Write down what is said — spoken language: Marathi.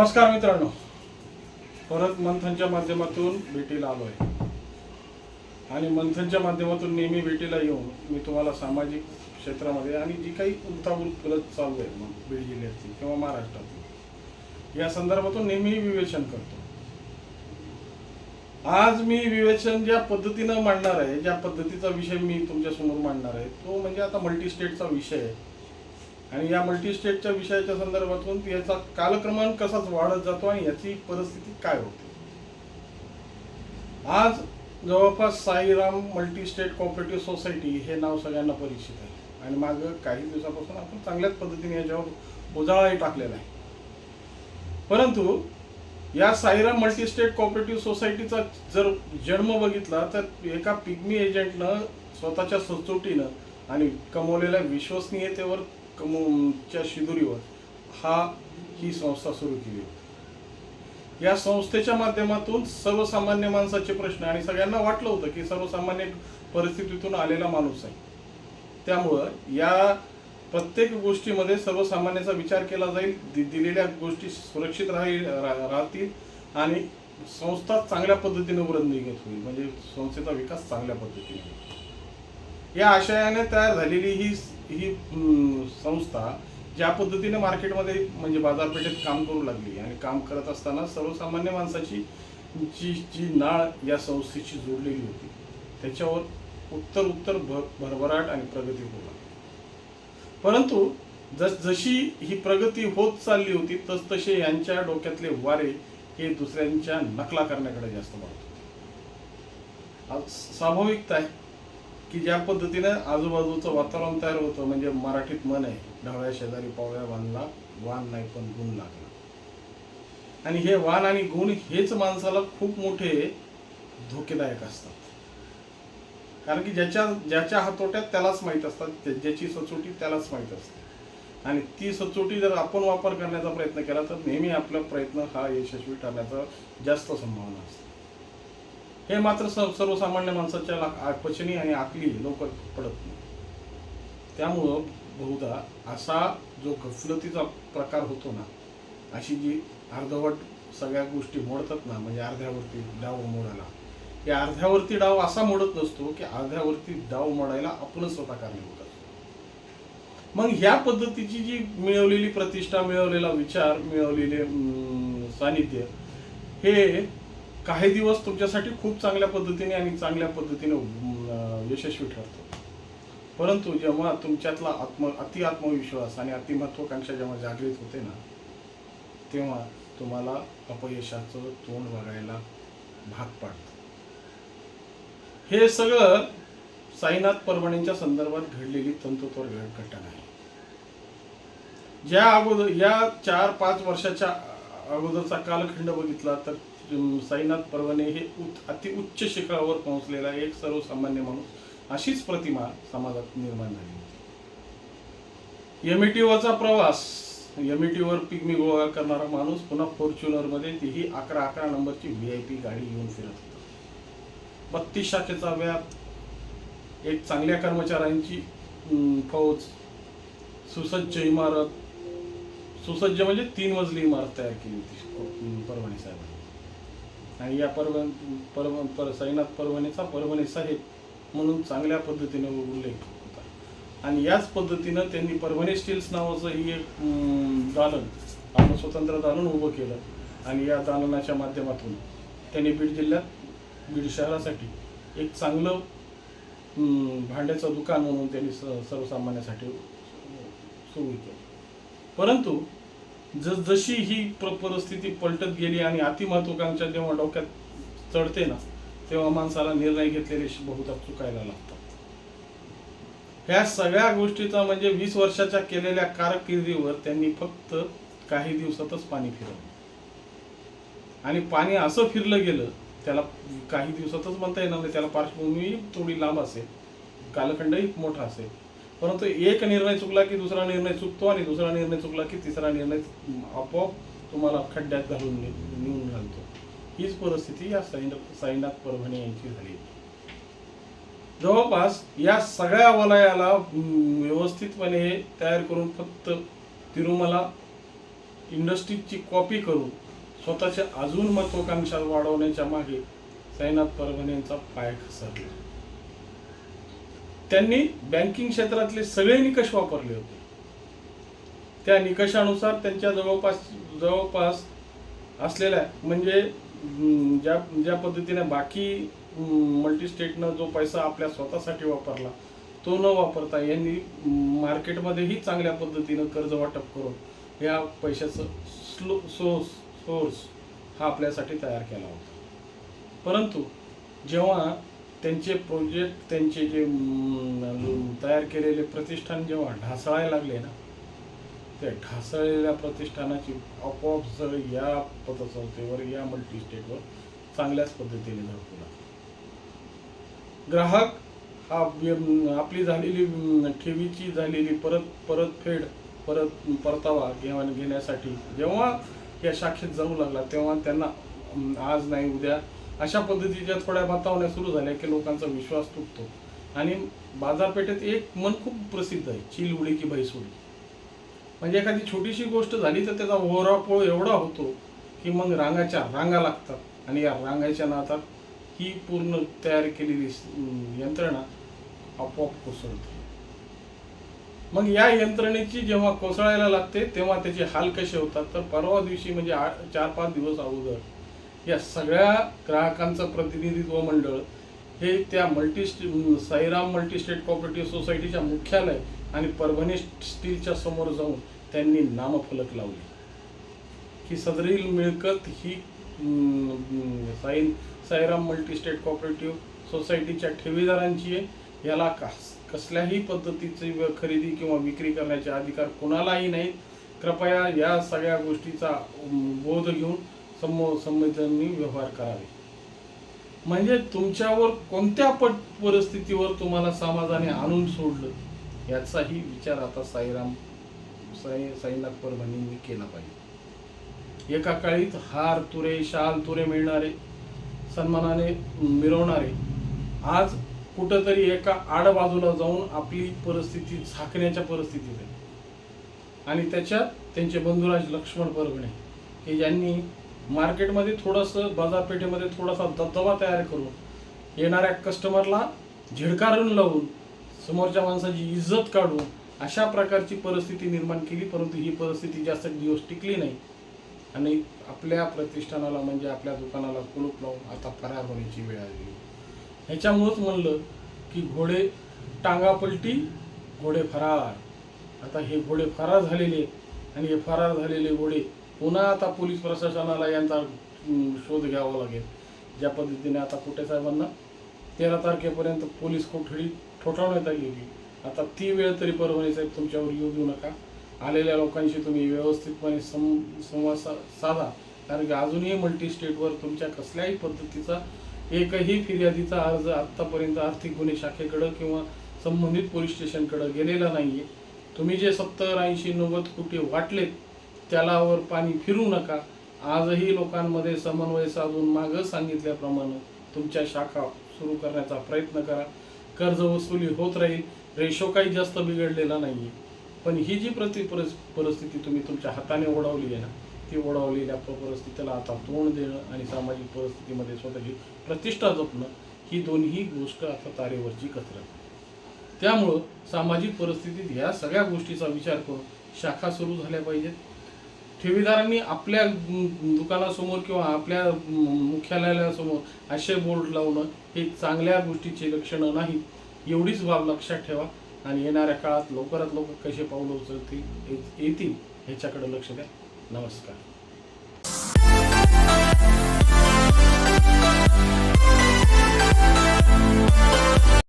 नमस्कार मित्रांनो. परत मंथनच्या माध्यमातून भेटीला आलो आहे आणि मंथनच्या माध्यमातून नेहमी भेटीला येऊन मी तुम्हाला सामाजिक क्षेत्रामध्ये आणि जी काही उलथाबुल फुलत चालू आहे मग बीड जिल्ह्यातली किंवा महाराष्ट्रातली या संदर्भातून नेहमी विवेचन करतो. आज मी विवेचन ज्या पद्धतीनं मांडणार आहे ज्या पद्धतीचा विषय मी तुमच्यासमोर मांडणार आहे तो म्हणजे आता मल्टी स्टेटचा विषय आहे. आणि या मल्टीस्टेटच्या विषयाच्या संदर्भातून याचा कालक्रमांक कसाच वाढत जातो आणि याची परिस्थिती काय होते? आज जवळपास साईराम मल्टी स्टेट सोसायटी हे नाव सगळ्यांना परिचित आहे. आणि मागं काही दिवसापासून आपण चांगल्याच पद्धतीने याच्यावर उजाळाही टाकलेला आहे. परंतु या साईराम मल्टी स्टेट सोसायटीचा जर जन्म बघितला तर एका पिग्मी एजंटनं स्वतःच्या सचोटीनं आणि कमवलेल्या विश्वसनीयतेवर कमवच्या शिदुरीवर हा ही संस्था सुरू केली. होती या संस्थेच्या माध्यमातून सर्वसामान्य माणसाचे प्रश्न आणि सगळ्यांना वाटलं होतं की सर्वसामान्य परिस्थितीतून आलेला माणूस आहे. त्यामुळं या प्रत्येक गोष्टीमध्ये सर्वसामान्याचा विचार केला जाईल दि- दिलेल्या गोष्टी सुरक्षित राहील रा- राहतील आणि संस्था चांगल्या पद्धतीने घेत होईल. म्हणजे संस्थेचा विकास चांगल्या पद्धतीने होईल. या आशयाने तयार झालेली ही ही संस्था ज्या पद्धतीने मार्केटमध्ये म्हणजे बाजारपेठेत काम करू लागली आणि काम करत असताना सर्वसामान्य माणसाची जी जी नाळ या संस्थेची जोडलेली होती त्याच्यावर उत्तर उत्तर भर भरभराट आणि प्रगती होऊ लागली. परंतु जस जशी ही प्रगती होत चालली होती तस तसे यांच्या डोक्यातले वारे हे दुसऱ्यांच्या नकला करण्याकडे जास्त वाढत होते. आज स्वाभाविकता आहे. की ज्या पद्धतीनं आजूबाजूचं वातावरण तयार होतं म्हणजे मराठीत मन आहे ढवळ्या शेजारी पावळ्या बांधला वान नाही पण गुण लागला. आणि हे वान आणि गुण हेच माणसाला खूप मोठे धोकेदायक असतात. कारण की ज्याच्या ज्याच्या हातोट्यात त्यालाच माहीत असतात त्या- ज्याची सचोटी त्यालाच माहीत असते. आणि ती सचोटी जर आपण वापर करण्याचा प्रयत्न केला तर नेहमी आपला प्रयत्न हा यशस्वी ठरण्याचा जास्त संभावना असते. हे मात्र सर्वसामान्य माणसाच्या ला- पचनी आणि आकली लवकर पडत नाही. त्यामुळं बहुधा असा जो गफलतीचा प्रकार होतो ना अशी जी अर्धवट सगळ्या गोष्टी मोडतात ना म्हणजे अर्ध्यावरती डाव मोडायला की अर्ध्यावरती डाव असा मोडत नसतो की अर्ध्यावरती डाव मोडायला आपण स्वतः कारणीभूत असतो. मग ह्या पद्धतीची जी मिळवलेली प्रतिष्ठा मिळवलेला विचार मिळवलेले सानिध्य हे काही दिवस तुमच्यासाठी खूप चांगल्या पद्धतीने आणि चांगल्या पद्धतीने यशस्वी ठरतो. परंतु जेव्हा तुमच्यातला आत्म अति आत्मविश्वास आणि अतिमहत्वाकांक्षा जेव्हा जागृत होते ना तेव्हा तुम्हाला अपयशाचं तोंड बघायला भाग पाडतं. हे सगळं साईनाथ परभणींच्या संदर्भात घडलेली तंतोतोर घटना आहे. ज्या अगोदर या चार पाच वर्षाच्या अगोदरचा कालखंड बघितला तर साईनाथ परभणे हे उच्च अति उच्च शिखरावर पोहोचलेला एक सर्वसामान्य माणूस अशीच प्रतिमा समाजात निर्माण झाली होती. एमईटीवरचा प्रवास एमईटीवर पिग्मी गोळा करणारा माणूस पुन्हा फॉर्च्युनरमध्ये तीही अकरा अकरा नंबरची व्ही आय पी गाडी घेऊन फिरत होता. बत्तीस शाखेचा व्याप एक चांगल्या कर्मचाऱ्यांची फौज सुसज्ज इमारत सुसज्ज म्हणजे तीन मजली इमारत तयार केली होती अं, परभणी साहेबांनी. आणि या परभण परभ पर साईनाथ परभणीचा परभणी साहेब म्हणून चांगल्या पद्धतीने उल्लेख होता आणि याच पद्धतीनं त्यांनी परभणी स्टील्स नावाचं ही एक दालन आपलं स्वतंत्र दालन उभं केलं. आणि या दालनाच्या माध्यमातून त्यांनी बीड जिल्ह्यात बीड शहरासाठी एक चांगलं भांड्याचं दुकान म्हणून त्यांनी स सर्वसामान्यासाठी सुरू केलं. परंतु जसजशी ही प्र परिस्थिती पलटत गेली आणि अतिमहत्वाकांक्षा जेव्हा डोक्यात चढते ना तेव्हा माणसाला निर्णय घेतलेले बहुधा चुकायला लागतात. ह्या सगळ्या गोष्टीचा म्हणजे वीस वर्षाच्या केलेल्या कारकिर्दीवर त्यांनी फक्त काही दिवसातच पाणी फिरवलं. आणि पाणी असं फिरलं गेलं त्याला काही दिवसातच म्हणता येणार नाही त्याला पार्श्वभूमी थोडी लांब असेल कालखंडही मोठा असेल. परंतु एक निर्णय चुकला की दुसरा निर्णय चुकतो आणि दुसरा निर्णय चुकला की तिसरा निर्णय आपोआप तुम्हाला खड्ड्यात घालून नेऊन घालतो. हीच परिस्थिती या साईनाथ साईनाथ परभणी यांची झाली. जवळपास या सगळ्या वलयाला व्यवस्थितपणे तयार करून फक्त तिरुमला इंडस्ट्रीजची कॉपी करून स्वतःच्या अजून महत्वाकांक्षा वाढवण्याच्या मागे साईनाथ परभणे यांचा पाय घसरला. त्यांनी बँकिंग क्षेत्रातले सगळे निकष वापरले होते. त्या निकषानुसार त्यांच्या जवळपास जवळपास असलेल्या म्हणजे ज्या ज्या पद्धतीने बाकी मल्टी स्टेटनं जो पैसा आपल्या स्वतःसाठी वापरला तो न वापरता यांनी मार्केटमध्येही चांगल्या पद्धतीनं कर्ज वाटप करून या पैशाचं स्लो सोर्स सोर्स हा आपल्यासाठी तयार केला होता. परंतु जेव्हा त्यांचे प्रोजेक्ट त्यांचे जे तयार केलेले प्रतिष्ठान जेव्हा ढासळायला लागले ना त्या ढासळलेल्या प्रतिष्ठानाची आपोआप जर या पतसंस्थेवर या मल्टी स्टेटवर चांगल्याच पद्धतीने धडकू ग्राहक हा आपली झालेली ठेवीची झालेली परत परतफेड परत परतावा घेवा घेण्यासाठी जेव्हा या शाखेत जाऊ लागला तेव्हा त्यांना आज नाही उद्या अशा पद्धतीच्या थोड्या बतावण्या सुरू झाल्या की लोकांचा विश्वास तुटतो. आणि बाजारपेठेत एक मन खूप प्रसिद्ध आहे चिल उडी की भाई सोडी म्हणजे एखादी छोटीशी गोष्ट झाली तर त्याचा ओरापोळ एवढा होतो की मग रांगाच्या रांगा लागतात. आणि या रांगाच्या नातात ही पूर्ण तयार केलेली यंत्रणा आपोआप कोसळते. मग या यंत्रणेची जेव्हा कोसळायला लागते तेव्हा त्याचे हाल कसे होतात? तर परवा दिवशी म्हणजे आठ चार पाच दिवस अगोदर या सगळ्या ग्राहकांचं प्रतिनिधित्व मंडळ हे त्या मल्टी साईराम मल्टीस्टेट कॉपरेटिव्ह सोसायटीच्या मुख्यालय आणि परभणी स्टीलच्या समोर जाऊन त्यांनी नामफलक लावले. की सदरील मिळकत ही साई साईराम मल्टीस्टेट कॉपरेटिव्ह सोसायटीच्या ठेवीदारांची आहे. याला कस कसल्याही पद्धतीची खरेदी किंवा विक्री करण्याचे अधिकार कोणालाही नाहीत. कृपया या सगळ्या गोष्टीचा बोध घेऊन समो संवेदनांनी व्यवहार करावे. म्हणजे तुमच्यावर कोणत्या पट परिस्थितीवर तुम्हाला समाजाने आणून सोडलं याचाही विचार आता साईराम साई साईनाथ परभणींनी केला पाहिजे. एका काळीत हार तुरे शाल तुरे मिळणारे सन्मानाने मिरवणारे आज कुठंतरी एका आडबाजूला जाऊन आपली परिस्थिती झाकण्याच्या परिस्थितीत आहे. आणि त्याच्यात त्यांचे बंधुराज लक्ष्मण परभणे की ज्यांनी मार्केटमध्ये थोडंसं बाजारपेठेमध्ये थोडासा दबदबा तयार करून येणाऱ्या कस्टमरला झिडकारून लावून समोरच्या माणसाची इज्जत काढून अशा प्रकारची परिस्थिती निर्माण केली परंतु ही परिस्थिती जास्त दिवस टिकली नाही. आणि आपल्या प्रतिष्ठानाला म्हणजे आपल्या दुकानाला कुलूप लावून आता फरार होण्याची वेळ आली. ह्याच्यामुळंच म्हणलं की घोडे टांगा पलटी घोडे फरार. आता हे घोडे फरार झालेले आणि हे फरार झालेले घोडे पुन्हा आता पोलीस प्रशासनाला यांचा शोध घ्यावा लागेल. ज्या पद्धतीने आता कुठे साहेबांना तेरा तारखेपर्यंत पोलीस कोठडी ठोठावण्यात आली होती आता ती वेळ तरी परभणी साहेब तुमच्यावर येऊ देऊ नका. आलेल्या लोकांशी तुम्ही व्यवस्थितपणे सं संवाद सा साधा. कारण की अजूनही मल्टी स्टेटवर तुमच्या कसल्याही पद्धतीचा एकही फिर्यादीचा अर्ज आत्तापर्यंत आर्थिक गुन्हे शाखेकडं किंवा संबंधित पोलीस स्टेशनकडं गेलेला नाही आहे तुम्ही जे सत्तर ऐंशी नव्वद कोटी वाटलेत त्यालावर पाणी फिरू नका. आजही लोकांमध्ये समन्वय साधून मागं सांगितल्याप्रमाणे तुमच्या शाखा सुरू करण्याचा प्रयत्न करा. कर्ज वसुली होत राहील. रेशो काही जास्त बिघडलेला नाही आहे पण ही जी प्रति परिस्थिती तुम्ही तुमच्या हाताने ओढवली आहे ना ती ओढवलेल्या परिस्थितीला आता तोंड देणं आणि सामाजिक परिस्थितीमध्ये स्वतःची प्रतिष्ठा जपणं ही दोन्ही गोष्ट आता तारेवरची कसरत त्यामुळं सामाजिक परिस्थितीत ह्या सगळ्या गोष्टीचा विचार करून शाखा सुरू झाल्या पाहिजेत. ठेवीदारांनी आपल्या दुकानासमोर किंवा आपल्या मुख्यालयासमोर असे बोर्ड लावणं हे चांगल्या गोष्टीचे लक्षणं नाहीत. एवढीच बाब लक्षात ठेवा आणि येणाऱ्या काळात लवकरात लवकर कसे पावलं उचलतील येतील ह्याच्याकडे लक्ष द्या. नमस्कार.